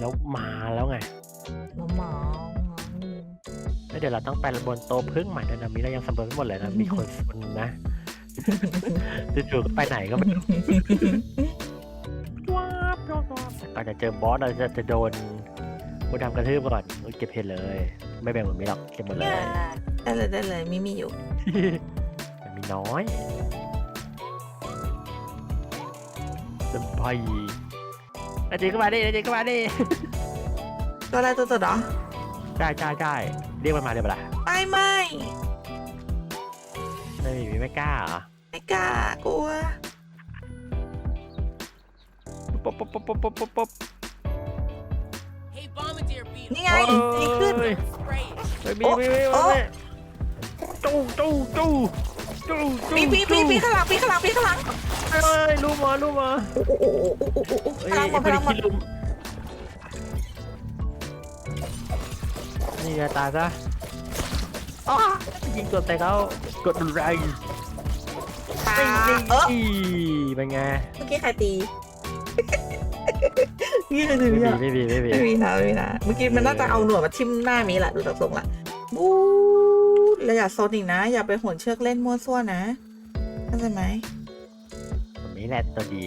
แล้วมาแล้วไงมามองแล้วเดี๋ยวเราต้องไปบนโต๊ะพึ่งใหม่ด้วยนะมีเรายังสำรวจไม่หมดเลยนะมีคนซนนะจู่ๆก็ไปไหนก็ไม่รู้ว้าบว้าบว้าบก่อนจะเจอบอสเราจะจะโดนผู้ทำกระทืบก่อนอุ๊ยเก็บเพชรเลย ไม่แบ่งเหมือนมีหรอกเก็บหมดเลยได้เลยได้เลยมีมีอยู่มันมีน้อยสบาย อาจารย์ก็มาดิอาจารย์ก็มาดิตัวอะไรตัวตัวเหรอใช่ใช่ใช่เรียกมันมาเดี๋ยวเปล่าไม่ไม่ไม่มีไม่กล้าเหรอไม่กล้ากลัวปุ๊บปุ๊บปุ๊บปุ๊บปุ๊บปุ๊บปุ๊บ Hey, Bombardier beat นี่ไงนี่ขึ้นเฮ้ย spray it. ไม่มีโอ๊ะไม่มีโอ๊ไม่ะมีตู้ตู้ตู้ตู้ตู้ปีปีปีปีข้างหลังปีข้างหลังปีข้างหลังเอ้ ยรู้มารู้มาโอ้โหโอ้โหโอ้โหโอ้โหโอ้โหเอ้ยพลังหมดพไม่ลัได้งหมดคิดลุมนี่ไงตายซะอ๋อยิงตัวแต่เขากดรุนแรงตานี่นี่เออนี่เป็นไงเมื่อกี้ใครตีนี่คือไม่ถือมียังไม่มีไม่มีไม่มีนะไม่มีนะเมื่อกี้มันน่าจะเอาหนวดมาทิ่มหน้ามีแหละดูจากทรงละบู๊ดแล้วอย่าโซนอีกนะ อย่าไปโหนเชือกเล่นมั่วซั่วนะเข้าใจไหม แบบนี้แหละตัวดี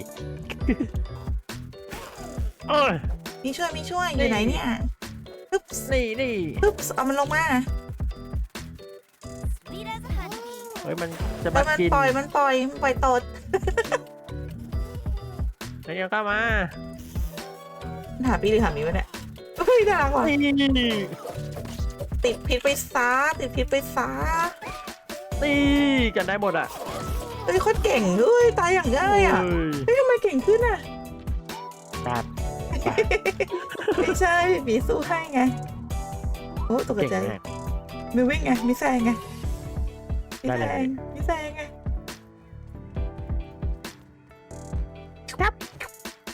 โอ้ยมีช่วยมีช่วยอยู่ไหนเนี่ยปึ๊บนี่นี่ปึ๊บเอามันลงมา Sweet as a honeybee. เฮ้ยมันจะแล้มาวมันกินปล่อยมันปล่อยมันปล่อยตดแล้วยังก็มาหาปีหรือหามีวะเนี่ยเฮ้ยน่ารักว่ะนี่นี่นี่ติดพิษไปซาติดพิษไปซานี่กันได้หมดอะ เฮ้ยโคตรเก่งเฮ้ยตายอย่างง่ายอะเฮ้ยเฮ้ยทำไมเก่งขึ้นอะครับไม่ใช่มีสู้ให้ไงโอ้ตกเก่งใจมากมีวิ่งไงมีแซงไงมีได้แซเลยงมีแซงไงครับ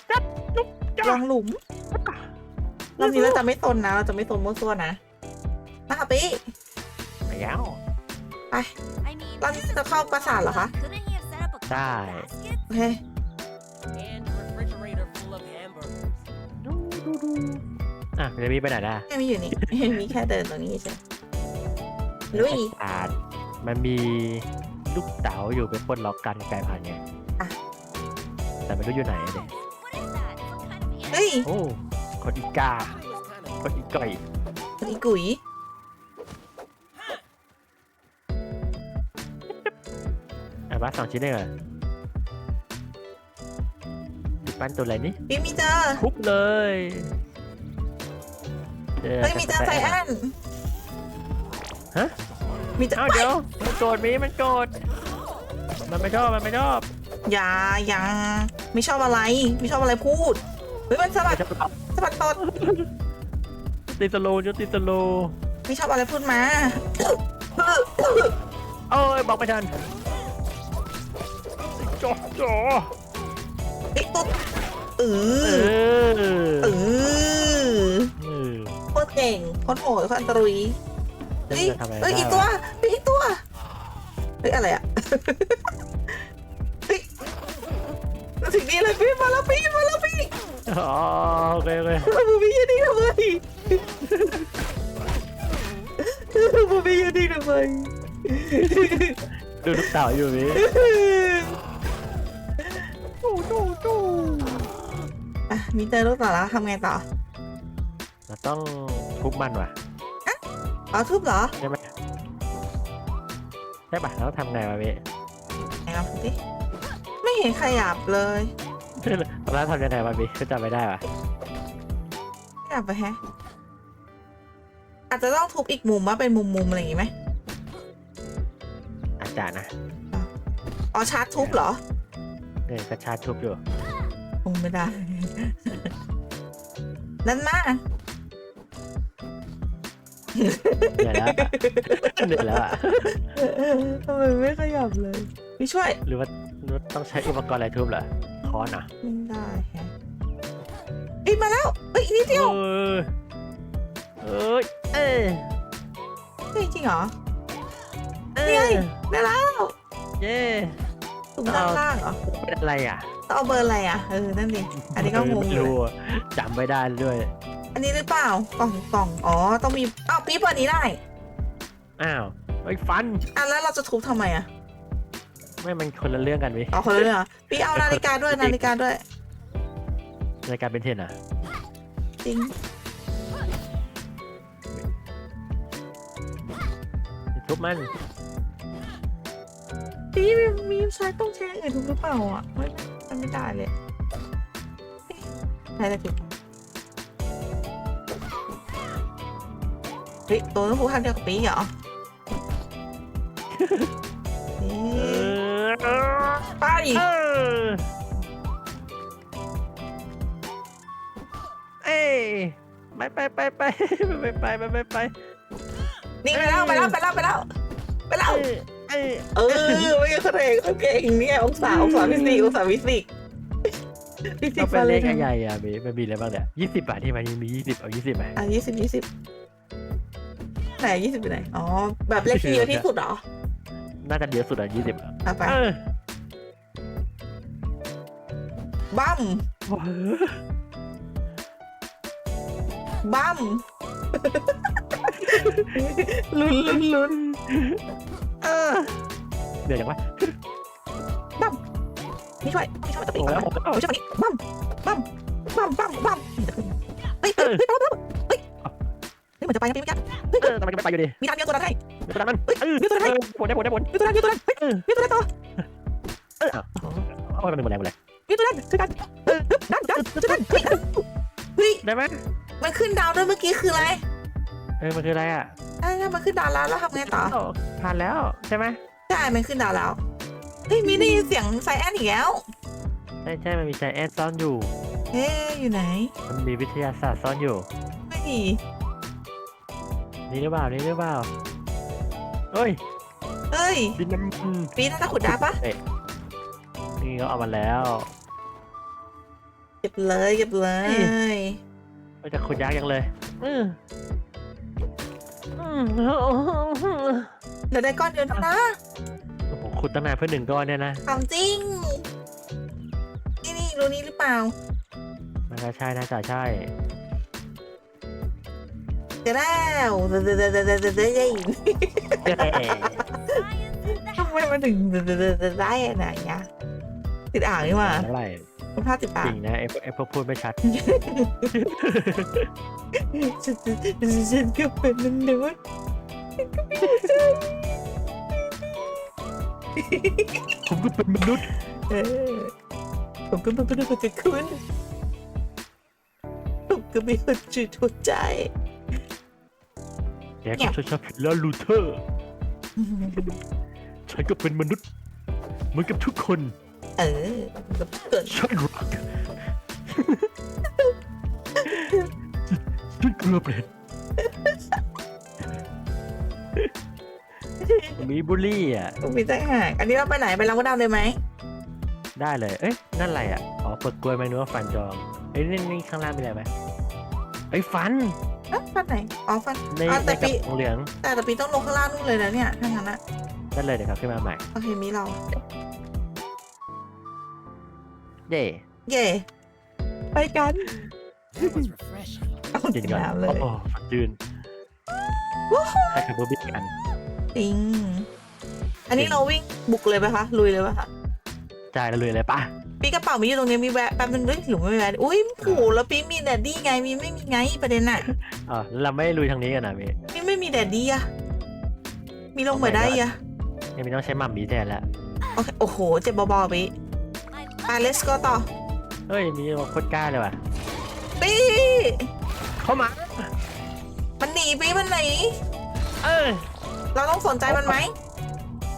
ครับจุ๊บจ้าลองหลุมรอบนี้เราจะไม่ตนนะเราจะไม่ตนมั่วซั่วนะมาค่ะปีไปแล้ว I mean, รอบนี้จะเข้าปราสาทเหรอคะ couldn't he have set up a couple Die. baskets? โอเค And a refrigerator full of hamburgers. ดูดูดูอะเดมี่ไปไหนล่ะไม่มีอยู่นี่ มีแค่เดินตรงนี้ใช่ลุยอาจมันมีลูกเต๋าอยู่เป็นปลดล็อกกันกลายพันธุ์ไงอะแต่ไม่รู้อยู่ไหนอะเด็ What is that? Some kind of animal? เฮ้ยโอ้คนอีกา It was kind of คนอีก่อยอีกุ๋ย อะบ้าสสองชิ้นได้เหรอติดปั้นตัวอะไรนี่ปีมีเจอทุบเลยจอเฮ้ยมีเจอไซแอนฮะมีเจอเอ้าเดี๋ยวมันโกรธมีมันโกรธมันไม่ชอบมันไม่ชอบอย่าอย่าไม่ชอบอะไร ไม่ชอบอะไรพูดเฮ้ยมันสะบัไม่ดชอบสะบัดตดติดสโลว์จุดติดสโลว์ไม่ชอบอะไรพูดมาโอ้ยบอกไม่ทัน จ่อจ่อไอ้ตุ๊ดเอเอออเออเออโคตรเก่งโคตรโหดโคตรอันตรุยเฮ้ยทำอะไรเฮ้ยอีกตัวเฮ้ยอีกตัวเฮ้ยอะไรอะ เฮ้ยมาถึงนี่เลยพี่มาแล้วพี่มาแล้วพี่อ๋อโอเคโอเคบูบี้ยืนนิ่งทำไมบูบี้ยืนนิ่งทำไม ดูลูกเต่าอยู่พี่จู้ มีเจอลูกต่อแล้วทำไงต่อเราต้องทุบมันว่ะเอาทุบเหรอใช่ไหมใช่ปะแล้วทำไงวะพี่ไหนลองดูสิไม่เห็นขยับเลยตอนนั้นทำยังไงวะพี่ก็จำไม่ได้ว่ะขยับไปแฮะอาจจะต้องทุบอีกมุมว่าเป็นมุมมุมๆอะไรอย่างงี้ไหมอาจารย์นะอ๋อชาร์จทุบเหรอเนี่ยกระชากทุบอยู่ค งไม่ได้ นั่นมาเหนื่อยแล้วอะเหนื่อยแล้วอะทำไมไม่ขยับเลย พี่ช่วย หรือว่าหรือว่าต้องใช้อุปกรณ์อะไรทุบเหรอค้อนเหรอะไม่ได้แฮะเอ้ยมาแล้วเอ้ยอีกนิดเดียว เออเอ้ยเอ้ยเฮ้ยจริงเหรอ เอ้นี่ไงยได้แล้วเย้ถุงด้านล่างเหรอเป็นอะไรอะ ต้องเอาเบอร์อะไรอะเออนั่นดิอันนี้ก็งงไม่อยู่รู้อะจำไม่ได้ด้วยเอันนี้หรือเปล่ากล่องกล่องอ๋อต้องมีอ้าวปี๊บอันนี้ได้อ้าวไอ้ยฟัน อะแล้วเราจะทุบทำไมอะไม่มันคนละเรื่องกันวิอ๋อคนละเรื่องเหรอปีเอานาฬิกาด้วยนาฬิกาด้วยรายการเป็นเทนอะจริงทุบมันปีมีมีใช้ต้องใช้อย่างอื่นทุบหรือเปล่าอะไม่ มันไม่ได้เลยใช่แต่ทุบเฮ้ยตัวต้องทุบทางเดียวกับปีเหรอเอ๊ะไปเออเอ้ยไปไปไปไปไปไปไปไปไปนี่ไปแล้วไปแล้วไปแล้วไปแล้วไปแล้วเอ้ย เออไม่งั้นเขาเองเขาเก่งเนี่ยองศาองศาฟิสิกส์องศาฟิสิกส์ฟิสิกเอาส์เป็นเลขฟังใหญ่อะมีมันมีอะไรบ้างเนี่ยยี่สิบบาทที่มันมียี่สิบเอายี่สิบไหมอะยี่สิบยี่สิบไหนยี่สิบอยู่ไหนอ๋อแบบเลขที่เยอะที่สุดเหรอน่าจะเยอะสุดอะยี่สิบเอาไปเออบัมบัมลุ้นลุ้นลุ้น เออเดี๋ยวอย่างวะนี่ช่วยนี่ช่วยตะปีโอ้ก่อนแล้วนะผมก็ไม่ใช่ฝั่งนี้บัมบัมบัมบัมบัมเฮ้ยเฮ้ยเฮ้ยบัมบัมเฮ้ยเฮ้ยเหมือนจะไปนะปีเมื่อกี้เออทำไมก็ไม่ไปอยู่ดีมีดานเดียวตัวนั้นให้เดี๋ยวตัวนั้นมันเฮ้ยเออเดี๋ยวตัวนั้นให้ผลได้ผลได้ผลมีตัวนั้นมีตัวนั้นเฮ้ยเออมีตัวนั้นต่อเออเอาไปเป็นหมดแล้วหมดแล้วมีตัวนั้นช่วยกันเออดันดันช่วยกันเฮ้ยเฮ้ยได้ไหมมันขึ้นดาวด้วยเมื่อกี้คืออะไร เออมันคืออะไรอะอ่ามันขึ้นดาวแล้วแล้วทำไงต่อโอ้ผ่านแล้วใช่ไหมใช่มันขึ้นดาวแล้วเฮ้ยมีได้ยินเสียงไซแอนอีกแล้วใช่ใช่มันมีใจแอนซ่อนอยู่ เฮ้ยอยู่ไหนมันมีวิทยาศาสตร์ซ่อนอยู่ ไม่นี่หรือเปล่านี่หรือเปล่าเฮ้ยเอ้ยดินน้ำมันปีน่าจะขุดได้ปะเอ๊ะนี่เขาเอามาแล้วเก็บเลยเก็บเลย ก็จะขุดยากยังเลยอืมอืม เดี๋ยวได้ก้อนเดียวนะโอ้โหขุดตั้งนานเพื่อหนึ่งก้อนเนี่ยนะถามจริง นี่นี่รู้นี้หรือเปล่า น่าจะใช่น่าจะใช่ เดี๋ยวแล้วเดี๋ยวเดี๋ยวเดี๋ยวเดี๋ยวเดี๋ยวเดี๋ยวเอ้ยทำไมมันถึงเดี๋ยวเดี๋ยวเดี๋ยวเดี๋ยวได้อะไหนอะติดอ่างนี่หว่า เท่าไหร่ เป็นภาพติดอ่าจงริงนะไอ้พวกไอ้พวกพูดไม่ชัด ฉันฉันก็เป็นมนุษย์ผมก็เป็นมนุษย์เออผมก็ไม่เป็นคนกับคุณผมก็ไม่เข้าใจหัวใจ แกก็ชอบแล้วลูเทอร์ ฉันก็เป็นมนุษย์ เหมือนกับทุกคน เออแบบเกิดฉันรักฉันกลัวเปรตมีบุลลี่อะต้องมีใจห่างอันนี้เราไปไหนไปล้างมะดาวเลยไหม ได้เลย เอ้ย นั่นอะไรอะ อ๋อเปิดกล้วยไหมนึกว่าฟันจองเอ้ยนี่นี่ข้างล่างมีอะไรไหมเอ้ยฟันอะฟันไหน อ๋อฟันในอะในแต่กระปีป๋องเหลือง แต่แต่ปีต้องลงข้างล่างนู่นเลยนะเนี่ย ถ้างั้นนะนั่นเลยเดี๋ยวครับขึ้นมาใหม่ โอเคมีเรา เย่เย่ไปกัน That was refreshing. เอาเย็นกินก่อนน้ำเลยโอ้ฝันยืนใครขับรถบิ๊กกันจริง อันนี้เราวิ่งบุกเลยไหมคะลุยเลยไหมคะจ่ายแล้วเลยเลยป่ะปีกระเป๋ามีอยู่ตรงนี้มีแวะแป๊บนึงด้วยหรือไม่แวะอุ้ยโหแล้วปีมีแดดดี้ไงมีไม่มีไงประเด็นน่ะอ๋อแล้วเราไม่ลุยทางนี้กันนะเมย์มีไม่มีแดดดี้อะมีลงมาได้อะยังไม่ต้องใช้หม่ำมีแทนแล้วโอเคโอ้โหเจ็บเบาๆปี I ไป let's go ต่อเฮ้ย มีโคตรกล้าเลยว่ะปีเข้ามา มันหนีปีมันหนีเออเราต้องสนใจมันไหม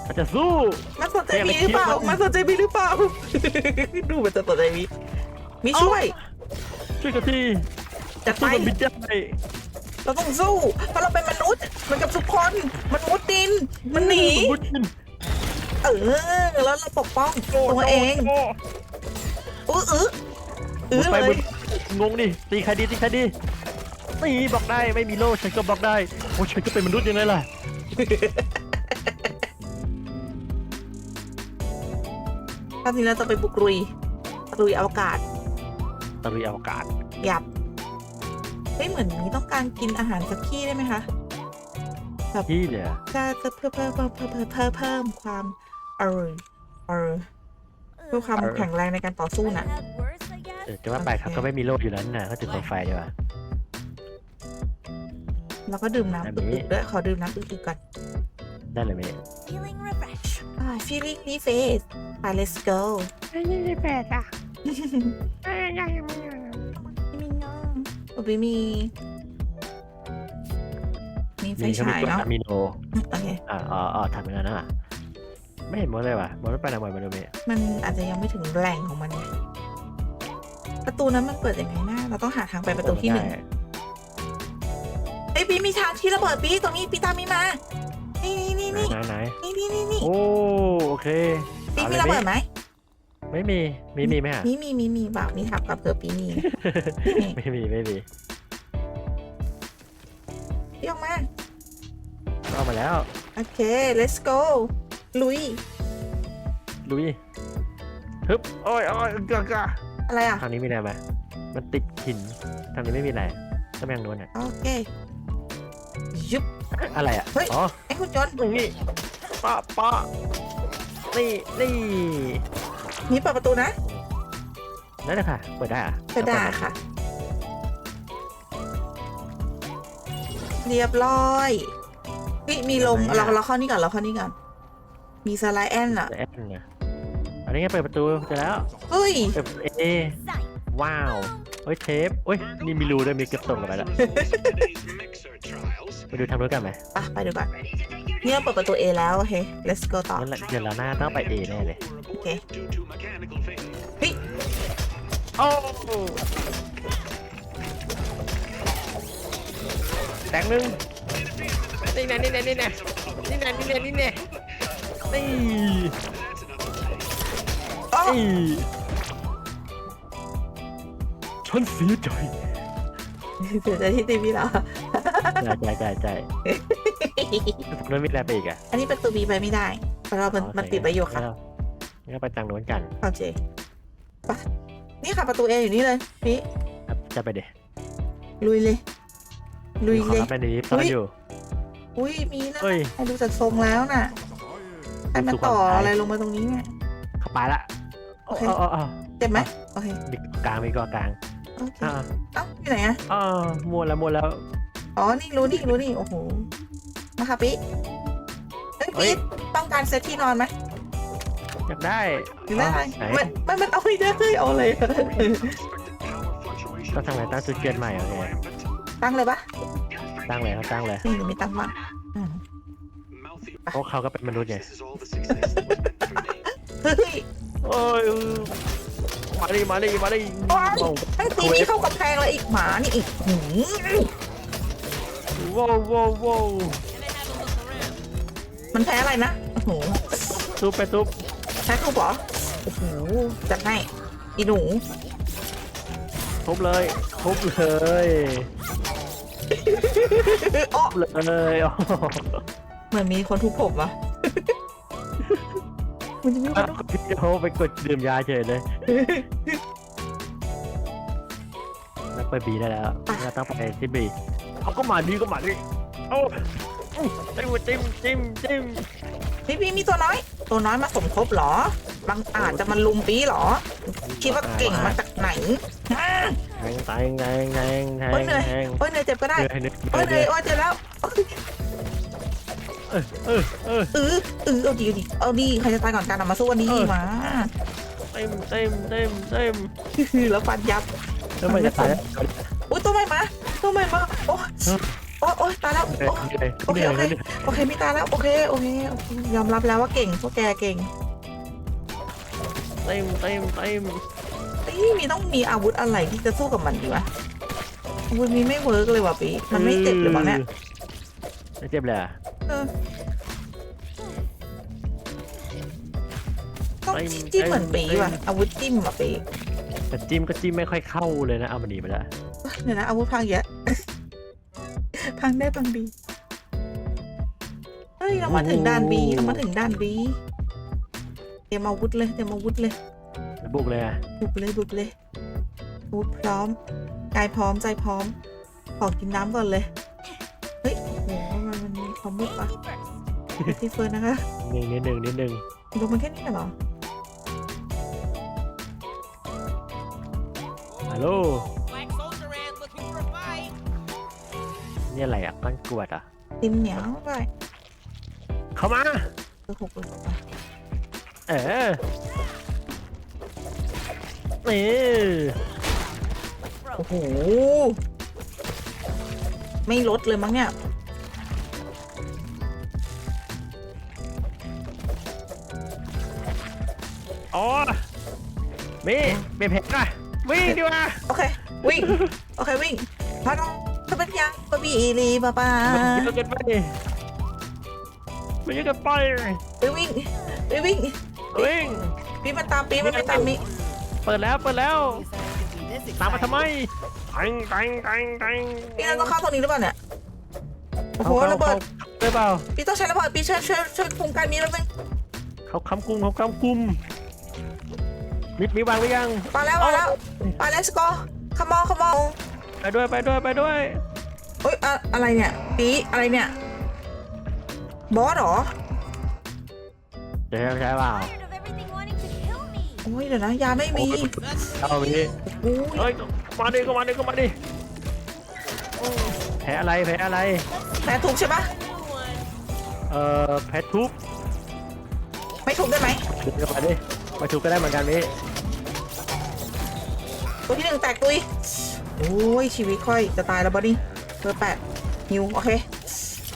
เขาจะสู้ มันสนใจเนี่ยมีหรือเปล่า มันคิดว่ามันสนใจมีหรือเปล่า ดูมันจะสนใจมีมีช่วย ช่วยกันทีจัดไปสู้กับบิดได้เราต้องสู้เพราะเราเป็นมนุษย์เหมือนกับทุกคน มันมุดดิน มันหนีมุดดิน เออแล้วเราปกป้องตัวเองโอ้อื้ออื้อมุอื้ดอไปเลมุยดงงดิตีใครดีตีใครดีตีบอกได้ไม่มีโล่ฉันก็บอกได้โอ้ฉันก็เป็นมนุษย์ยังไงล่ะคราวนี้เราจะไปบุกรุยรุยอวกาศตะลุยอวกาศหยับฮ้ยเหมือนนี้ต้องการกินอาหารสักขี้ได้ไหมคะ ที่เหลือจะจะเพื่อเพิ่มเพิ่มเพิ่มเพิ่มเพิ่มเพิ่มความ อร่อยอร่อยเพื่อความแข็งแรงในการต่อสู้น่ะ Had worse, I guess. เออจะว่าไปครับโอเค ก็ไม่มีโลกอยู่แล้วน่ะก็จุดโคมไฟดีกว่า แล้วก็ดื่มน้ำแบบอึนี้กๆด้วยขอดื่มน้ำอึกๆก่อนได้เลยเมย์ Feeling refreshed. อ่า feeling refreshed ไป let's go ไม่ได้แปดอะไม่มีน้องโอ้ยมี มีไฟมีเขามีฉายกรดเนาะอะมิโนโอเค อ่าอ๋ออ๋อทำอย่างนั้นอะ ไม่เห็นมดเลยว่ะมดไม่ไปไหนหมดมาดูเมย์มันอาจจะยังไม่ถึงแหล่งของมันไงประตูนั้นมันเปิดยังไงนะเราต้องหาทางไปประตูที่หนึ่งได้ไอ้ยปีมีทางที่ระเบิดปีตรงนี้ปีตามมีมา นี่นี่นี่ไหนไหนนี่นี่นี่นี่โอ้โอเคปีอามีลยระเบิดไหมไม่มีมีมีไหมอะมีมีมีมีบ่าวมีทับกับเผื่อปีมีนะนี่ไม่มีไม่มีพี่ออกมาเอามาแล้ว โอเค let's go ลุย ลุยฮึบโอ้ยโอ้ยกะกะอะไรอะ ทางนี้มีอะไรไหมมันติดหินทางนี้ไม่มีอะไรต้องไปทางโน้นอะโอเค ยุบ อะไรอะเฮ้ย อ๋อไอ้คุณจนอย่างนี้ป้าป้านี่นี่นี่เปิดประตูนะนั่นแหละค่ะ เปิดได้อะเปิดได้ค่ะ เรียบร้อยพี่มีลม เราเราเข้านี่ก่อน เราเข้านี่ก่อน มีสไลด์แอนอะจะแอดนะอันนี้ไงเปิดประตูเจอแล้วเฮ้ย เปิดเอ Sight. ว้าวเฮ้ยเทปเฮ้ยนี่มีรูด้วยมีเก็บตกกันไปแล้วไปดูทางนู้นกันไหมไปไปดูก่อนเนี่ยเปิดประตู A แล้วโอเค let's go ต่องั้นละเดี๋ยวเราหน้าต้องไปเอแน่เลยโอเคโอ้แตงหนึ่งนี่นะนี่นะนี่นะนี่นะนี่นะนี่นะ นี่อ๋อนี่ฉันเสียใจเดี๋ยวจะที่ตีพี่เหรอใจใจใจผมไม่มีอะไรไปอีกอะ อันนี้ประตู B ไปไม่ได้เพราะเรามันมันติดประโยคค่ะงั้นเราไปทางโน้นกันโอเคไปนี่ค่ะประตู A อยู่นี่เลยพี่ครับจะไปเดี๋ยวลุยเลย ลุยขอเลยรับในนี้ซ่อนอยู่ อุ้ยมีนะเฮ้ยให้ดูจากทรงแล้วน่ะ ใครมาต่ออะไรลงมาตรงนี้เนี่ย เข้าไปละโอเค อ๋ออ๋อเจ็บไหมโอเคมีกลางมีกลางโอเคอ่าเอ้าอยู่ไหนอะอ๋อมัวแล้วมัวแล้ว อ๋อ นี่รู้นี่รู้นี่โอ้โห มาค่ะปิ๊เฮ้ยเฮ้ย ปิ๊ต้องการเซตที่นอนไหมอยากได้หรือได้ไหนมันมันมันเอาไม่ได้เอาเลย ต้องทำไงตั้งจุดเกิดใหม่โอเคตั้งเลยปะตั้งเลยครับตั้งเลยนี่หรือไม่ตั้งบ้างอืม เพราะเขาก็เป็นมนุษย์ไงเฮ้ยโอ้ยมาดิมาดิมาดิโอ๊ยโอ้ให้ตีนี่เข้ากับแพงเลยอีกหมานี่อีกหืมว้าวว้าวว้าวมันแพ้อะไรนะโอ้โหทุบไปทุบแพ้ทุบเหรอโอ้โหจัดให้อีหนูทุบเลยทุบเลยโอ้ทุบเลยโอ้ เหมือนมีคนทุบผมวะ มันจะมีคนทุบพี่โฮไปกดดื่มยาเฉยเลยแล้วไปบีได้แล้วเราต้องไปที่บีเอาก็มาดีก็มาดิเอาจิ้มจิ้มจิ้มจิ้มพี่พี่มีตัวน้อย ตัวน้อยมาสมทบเหรอ บางอาจจะมันลุมปีเหรอ คิดว่าเก่งมาจากไหนอ่าแทงแทงแทงแทงแทโอ้ยงเหนื่อยแทงโอ้ยเหนื่อยเจ็บก็ได้เหนื่อยเหนื่อยโอ้ยเหเหนื่นื่ออยยโอ้ยเจ็บแล้ว เออเออเออเออเออเอาดีเอาดีเอาดีใครจะตายก่อนกันอะมาสู้วันนี้เออมาเต็มเต็มเต็มเต็มแล้วฟันยับแล้วมันจะตายแล้วอุ้ยตัวใหม่มาตัวใหม่มาโอ้ยโอ้ยโอ้ยตายแล้วเหนื่อยโอ้ยเหนื่อยเหนื่อยเหนื่อยโอเคไม่ตายแล้วโอเคโอเคโอเคยอมรับแล้วว่าเก่งพวกแกเก่งเต็มเต็มเต็มเอ้ยมีต้องมีอาวุธอะไรที่จะสู้กับมันดีวะอาวุธนี้ไม่เวิร์กเลยว่ะปีมันไม่เจ็บหรือเปล่าเนี่ย ไม่เจ็บเลยอะเออต้องจิ้มเหมือนปีว่ะอาวุธจิ้มอะปีแต่จิ้มก็จิ้มไม่ค่อยเข้าเลยนะเอามันหนีไปแล้วเดี๋ยวนะอาวุธพังเยอะพังได้พังดีเฮ้ยเรามาถึงด่านบีเรามาถึงด่านบีเตรียมอาวุธเลยเตรียมอาวุธเลยบุกเลยอะบุกเลยบุกเลยอาวุธพร้อมกายพร้อมใจพร้อมขอกินน้ำก่อนเลยเฮ้ยโอ้โห มันมันมีความมืดปะพี่เฟิร์นนะคะหนึ่งนิดหนึ่งนิดหนึ่งดูมันแค่นี้เหรอฮัลโหล Black soldier ant looking for a fight. นี่อะไรอะมันกวดอะติมเหนียวไปเข้ามาเออหกเลยไปเออเออโอ้โหไม่ลดเลยมั้งเนี่ย อ๋อมีมีเพชรนะวิ่งดีกว่าโอเค วิ่ง โอเค วิ่งพาน้องจะเป็นยังปะบีรีป้าป้ามันเยอะเกินไปมันเยอะเกินไปไปวิ่งไปวิ่ง วิ่งปีมันตามปีมันไปตามมีเปิดแล้วเปิดแล้วตามมาทำไมตังตังตังตังปีเราต้องเข้าตรงนี้หรือเปล่าเนี่ยโอ้โหขาระเบิดขาได้เปล่าปีต้องใช้ระเบิดปีช่วยช่วยช่วยคุมการมีแล้วนึงเขาคำกุมเขาคำกุม มิดมีวางหรือยังมาแล้วมาแล้วมาแล้วสกอร์ขมอขมอไปด้วยไปด้วยไปด้วยเฮ้ยอะอะไรเนี่ยปีอะไรเนี่ย บอสเหรอ เดี๋ยวใช่เปล่า Tired of everything wanting to kill me. โอ้ยเดี๋ยวนะยาไม่มีเอาไปดิโอ้ยเฮ้ยมาดิก็มาดิก็มาดิแพ้อะไรแพ้อะไร แพ้ถูกใช่ปะเอ่อแพ้ทุบไม่ถูกได้ไหมทุบก็มาดิมาทุบก็ได้เหมือนกันนี่ ตัวที่หนึ่งแตกตุย โอ้ยชีวิตค่อยจะตายแล้วบอดี้เบอร์แปดนิวโอเค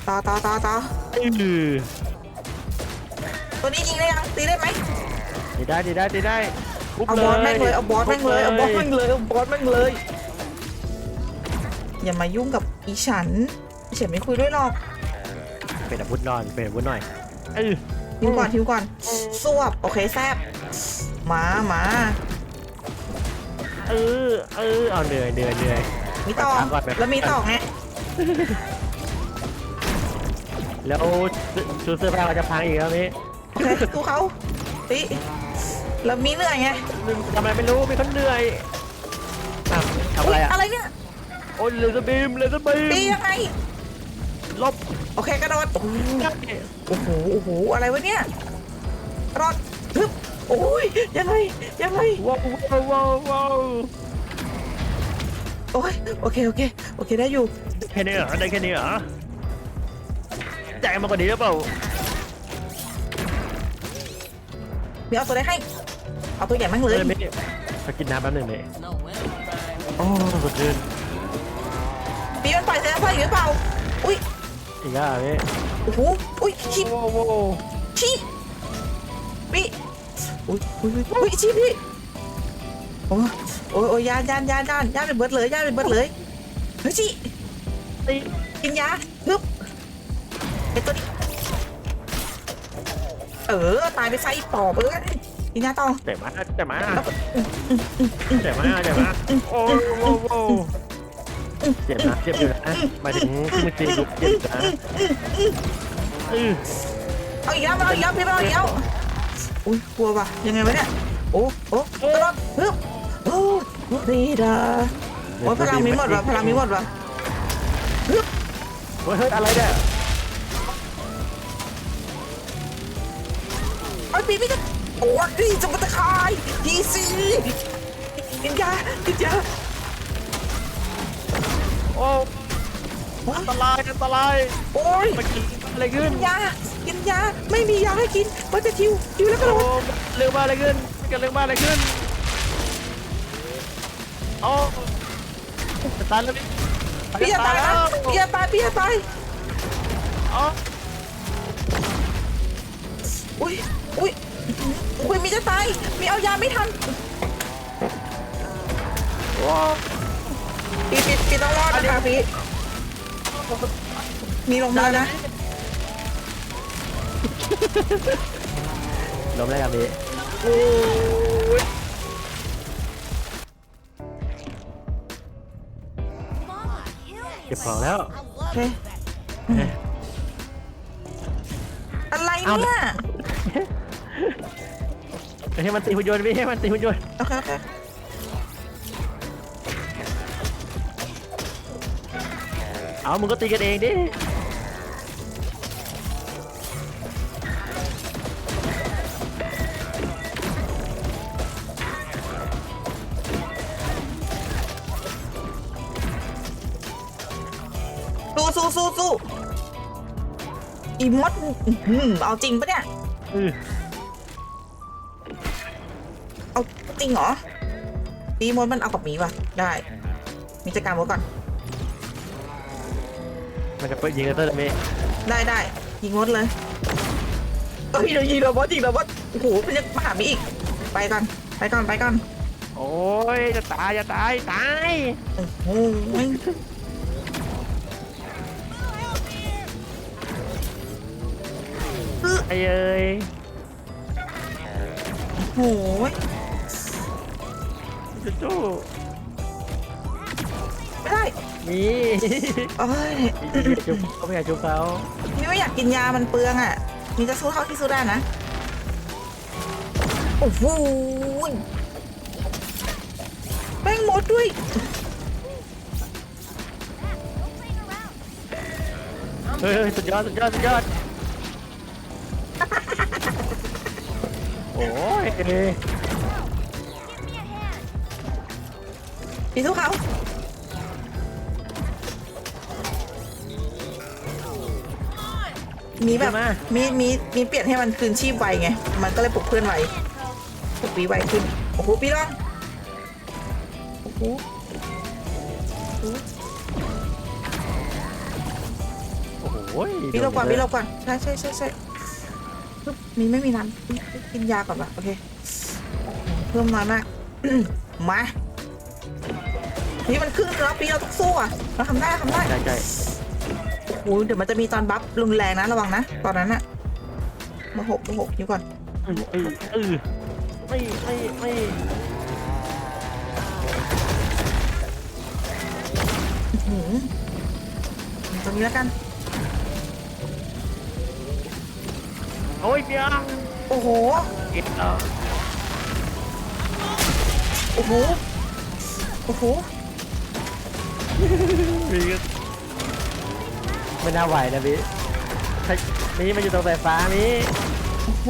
ต่อต่อต่อต่ออือตัวนี้ยิงได้ยังตีได้ไหมดีได้ดีได้ดีได้ทุบเอาบอสแม่งเลย เอาบอสแม่งเลย เอาบอสแม่งเลย เอาบอสแม่งเลย อย่ามายุ่งกับอีฉันอีฉันไม่คุยด้วยหรอกเป็นอาวุธนอนเป็นอาวุธหน่อยเออทิวก่อนทิวก่อนสวบโอเคแซบมามา เออเออเอาเหนื่อยเหนื่อยเหนื่อยมีต่อถามก่อนไหมแล้วมีต่อไงแล้วชุดเสื้อผ้าเราจะพังอีกแล้วนี่โอเคสู้เขาติแล้วมีเหนื่อยไงทำอะไรไม่รู้มีคนเหนื่อยอ้าวทำอะไรอะอะไรเนี่ยโอ้ยเลเซอร์บีมเลเซอร์บีตีมยังไงลบโอเคกระโดดโอ้โหโอ้โหอะไรวะเนี่ยรอดฮึบ โอ้ยยังไงยังไงว้าวว้าวว้าวว้าวโอ้ยโอเคโอเคโอเคได้อยู่แค่นี้เหรอได้แค่นี้เหรอใจมากกว่านี้หรือเปล่ามีเอาตัวได้ให้ เอาตัวใหญ่มั่งเลยไม่ขอกินน้ำแป๊บหนึงเลย No winter time. โอ้สดชื่นปีมันปล่อยแสงไฟอยู่หรือเปล่าอุ้ยอีกแล้วพี่โอ้โหอุ้ยชิปโอ้โหชิปปี อุ้ยอุ้ยอุ้ยอุ้ยชิปพี่โอ้ยโอ้ยโอ้ยยานยานยานยานยานเป็นเบิร์ดเลยยานเป็นเบิร์ดเลยเฮ้ยชิตีกินยาฮึบไอตัวนี้เออตายไปไฟปอบเอ้ยกินยาต่อเจ็บมาเจ็บมาเจ็บมาเจ็บมาโอ้โหโอ้เจ็บนะเจ็บอยู่นะหมายถึงที่มันตีลุกเจ็บนะอือเอาอีกแล้วมันเอาอีกแล้วพี่มันเอาอีกแล้ว อุ้ยกลัวว่ะยังไงวะเนี่ยโอ้โอ้ตลอดฮึบโอ้ดีดาโอ้ยพลังมีหมดว่ะพลังมีหมดว่ะเฮ้ยอะไรเนี่ยไอ้ยปีพี่จะโอ้ยดีจะมาตะคายดีสิกินยากินยาโอ้อันตรายอันตรายโอ้ยมันกินอะไรขึ้นกินยากินยาไม่มียาให้กิน ว่าจะทิวทิวแล้วก็โดโอ้นเรื่องบ้าอะไรขึ้นเกิดเรื่องบ้าอะไรขึ้นโอ้จะตายแล้วพี่พี่จะตายนะพี่จะตายพี่จะตายอ๋ออุ้ยอุ้ยอุ้ยมีจะตายมีเอายาไม่ทันโอ้พี่พี่พี่ต้องรอดนะคะพี่มีลงมานะ ล้มแล้วกันพี่โอ้ย Mama, kill เก็บ me. ของแล้วโอเคอะไรเนี่ยไม่ให้มันตีหุ่นยนต์ไม่ให้มันตีหุ่นยนต์โอเคโอเคเอามึงก็ตีกันเองดิ อีมดอื้อหือเอาจริงปะเนี่ย อือเอาจริงเหรออีมดมันเอากับหมีป่ะ ได้มีจัดการมดก่อน มันจะเปิดยิงกันเตอร์เลยเมได้ได้ยิงมดเลยเอ้ยเรายิงเราบอสยิงเราบอสโอ้โหมันยังมาหามีอีก ไปก่อน ไปก่อน ไปก่อน โอ้ยจะตายจะตายตาย โอ้โห เอ้ยโอ้โหจูจูไม่ได้มีเอ้ยจุ๊บเขาไม่อยากจุ๊บเขานี่ไม่อยากกินยามันเปลืองอะ มีจะสู้เท่าที่สู้ได้นะ โอ้โหแป้งมดด้วยเฮ้ยเฮ้ยสุดยอดสุดยอดสุดยอด โอ้ย Give me a hand. พี่สู้เขามีแบบมามีมีมีเปลี่ยนให้มันคืนชีพไวไง มันก็เลยปลุกเพื่อนไวปลุกปีไวขึ้น โอ้โหปีรองโอ้โหโอ้โหปีรบก่อนปีรบก่อนใช่ใช่ใช่ใช่ปึ๊บ มีไม่มีน้ำกินยาก่อนป่ะโอเค เพิ่มน้อยมาก มานี่มันครึ่งแล้วปีเราต้องสู้อะเราทำได้ทำได้ใช่ใช่โอ้ยเดี๋ยวมันจะมีตอนบัฟรุนแรงนะระวังนะตอนนั้นอะมาหกมาหกอยู่ก่อนเออเออเออไม่ไม่ไม่หืมตรงนี้แล้วกัน โอ้ยเปียโอ้โห เก็บแล้วโอ้โห โอ้โหไม่น่าไหวนะพี่ถ้ามีมันอยู่ตรงสายฟ้ามีโอ้โห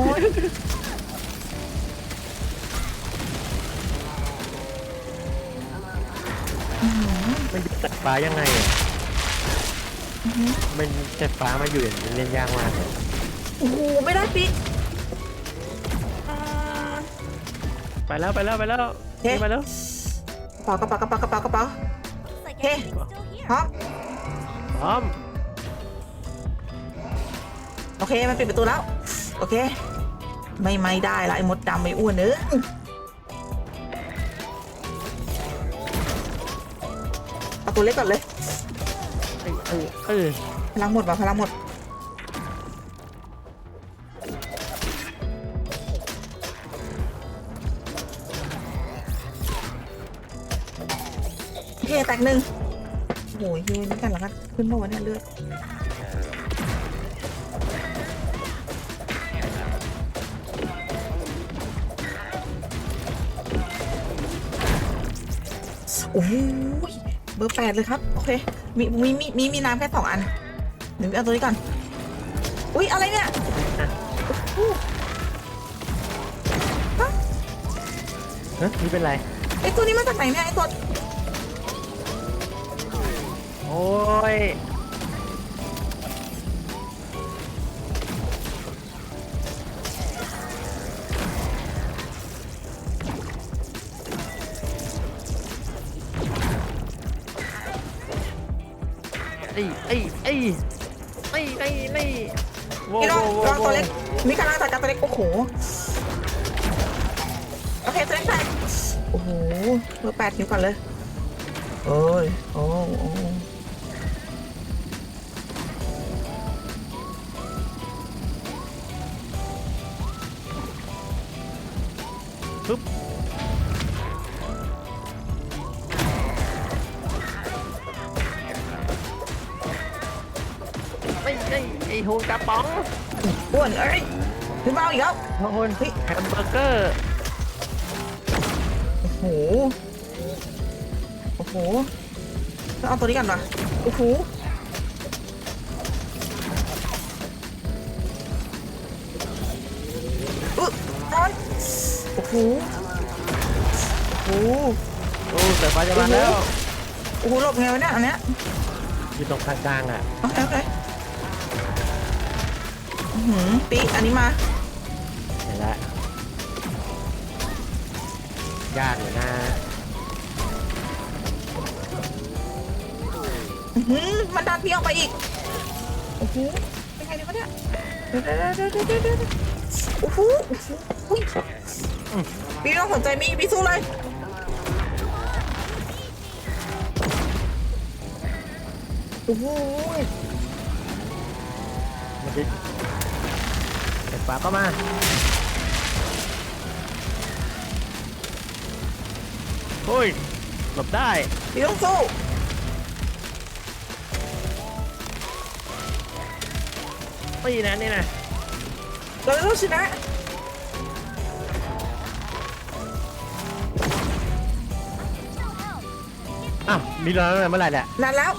มันอยู่สายฟ้ายังไงอะมันสายฟ้ามาอยู่อย่างนี้เล่นยากมากเลย โอ้โหไม่ได้ปีอ่าไปแล้วไปแล้วไปแล้วเฮ้นี่ไปแล้วกระเป๋ากระเป๋ากระเป๋ากระเป๋ากระเป๋า Looks like Hey. everything's still here. พร้อมพร้อมโอเคมันปิดประตูแล้ว โอเค ไม่ไม่ได้ละไอ้มดดำไอ้อ้วนเอ้ยเอาตัวเล็กก่อนเลย เออเออเออพลังหมดว่ะพลังหมด เฮ้แตกหนึ่งโอ้โหเฮ้นี่กันเหรอกันขึ้นมาวันนี้เลือดโอ้โหเบอร์แปดเลยครับ โอเค มีมีมีมีมีน้ำแค่สองอันเดี๋ยวเอาตัวนี้ก่อน อุ๊ยอะไรเนี่ยโอ้โหฮะเฮ้ยนี่เป็นไรไอตัวนี้มาจากไหนเนี่ยไอตัว โอ้ย ไอ้ไอ้ไอ้ไอ้ไอ้ไอ้โว้พี่น้องโว้ลองโว้ตัวเล็กมีกำลังจัดการตัวเล็กโอ้โหโอเคตัวเล็กแตกโอ้โหเบอร์แปดนิ้วก่อนเลยโอ้ยโอ้โอ้ กระป๋องอ้วนเอ้ยขึ้นเบ้าอีกแล้วโอ้โหเแฮมเบอร์เกอร์โอ้โหโอ้โหแล้วเอาตัวนี้กันปะโอ้โหโอ้โหโอ้โหโอ้เสือฟ้าจะมาแล้วโอ้โหหลบไงวะเนี่ยอันเนี้ยอยู่ตรงกลางๆอะ โอเคโอเค อื้อหือปีอันนี้มา เห็นแล้วยากอยู่นะอื้อหือมันดันพี่ออกไปอีก โอ้โหเป็นไงดีวะเนี่ยเดี๋ยวเดี๋ยวเดี๋ยวเดี๋ยวเดี๋ยวเดี๋ยวโอ้โหโอ้โหอุ๊ยพี่ไม่ต้องสนใจมีพี่สู้เลยโอ้โห แต่ฟ้าก็มาโอ้ยหลบได้พี่ต้องสู้ตีนะนี่นะเราจะต้องชนะอ้าวมีแล้วเมื่อไหร่เนี่ยนานแล้ว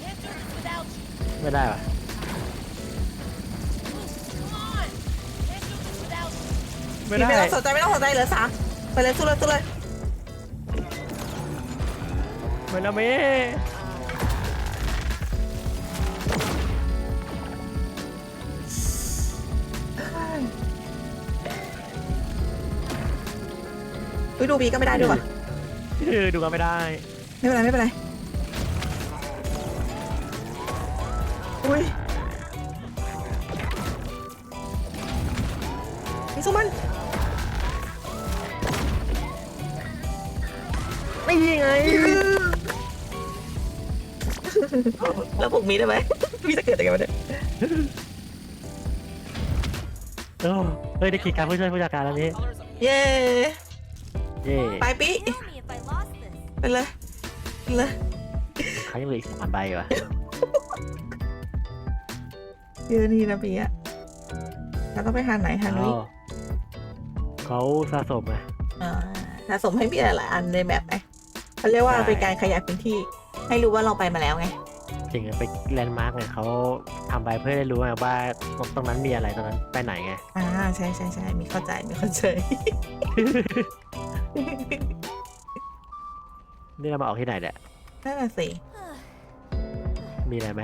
Can't do this without you. ไม่ได้ปะ ไม่พี่ได้ ไม่ต้องสนใจไม่ต้องสนใจเหลือสามไปเลยสู้เลยสู้เลยไม่นะเมเฮ้ยดูบีก็ไม่ได้ด้วยว่ะ เออดูกันไม่ได้ ไม่เป็นไรไม่เป็นไร แล้วปลุกมีได้ไหม มีจะเกิดอะไรกันวะเนี่ยเออเฮ้ยได้ขีดการผู้ช่วยผู้จัดการแล้วนี้ Colors of เย้เย่ไปปี Kill me if I lost this. ไปเลยไปเลยเขายังเหลืออีกสามใบวะเยอะนี่นะปีอะแล้วต้องไปทางไหนทางนี้อ๋อเขาสะสมไงอ่าสะสมให้มีหลายๆอันในแบบไหมเขาเรียกว่าใช่เป็นการขยายพื้นที่ ให้รู้ว่าเราไปมาแล้วไง จริงๆไปแลนด์มาร์กเนี่ยเขาทำไปเพื่อได้รู้ไงว่าตรงนั้นมีอะไรตรงนั้นไปไหนไงอ่าใช่ใช่ใช่มีเข้าใจมีเข้าใจ นี่เรามาออกที่ไหนเนี่ยนั่นน่ะสิ มีอะไรไหม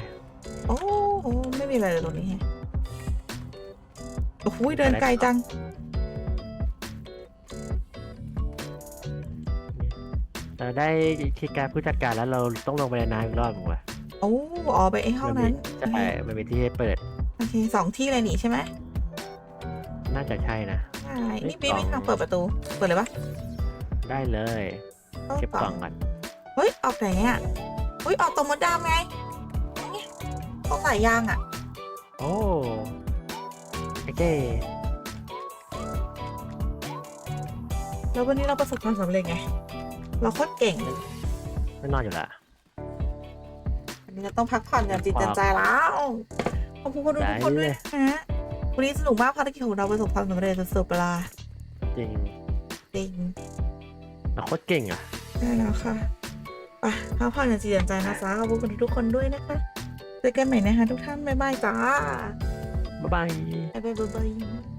โอ้โหไม่มีอะไรเลยตรงนี้แฮะโอ้โหเดินไกลจัง เราได้ขีดการผู้จัดการแล้วเราต้องลงไปในน้ำอีกรอบหนึงว่ะ โอ้อ๋อไปไอ้ห้องนั้นใช่มันมีที่ให้เปิด โอเคสองที่เลยนี่ใช่ไหมน่าจะใช่นะใช่นี่บีมีทางเปิดประตู เปิดเลยปะได้เลยต้องเก็บกล่องก่อนเฮ้ยออกไหนอะเฮ้ยออกตรงมดดำไงนี่ตรงสายยางอะ โอ้โอเคแล้ววันนี้เราประสบความสำเร็จไง เราโคตรเก่งเลยไม่นอนอยู่ละ วันนี้เราต้องพักผ่อนกันจิตใจใจแล้วขอบคุณคนดูทุกคนด้วยนะฮะวันนี้สนุกมากภารกิจของเราประสบความสำเร็จสุดๆไปละจริงจริงเราโคตรเก่งอะได้แล้วค่ะไปพักผ่อนกันจิตใจนะจ๊ะขอบคุณคนดูทุกคนด้วยนะคะเจอกันใหม่นะคะทุกท่านบ๊ายบายจ้าบ๊ายบายบ๊ายบายบ๊ายบาย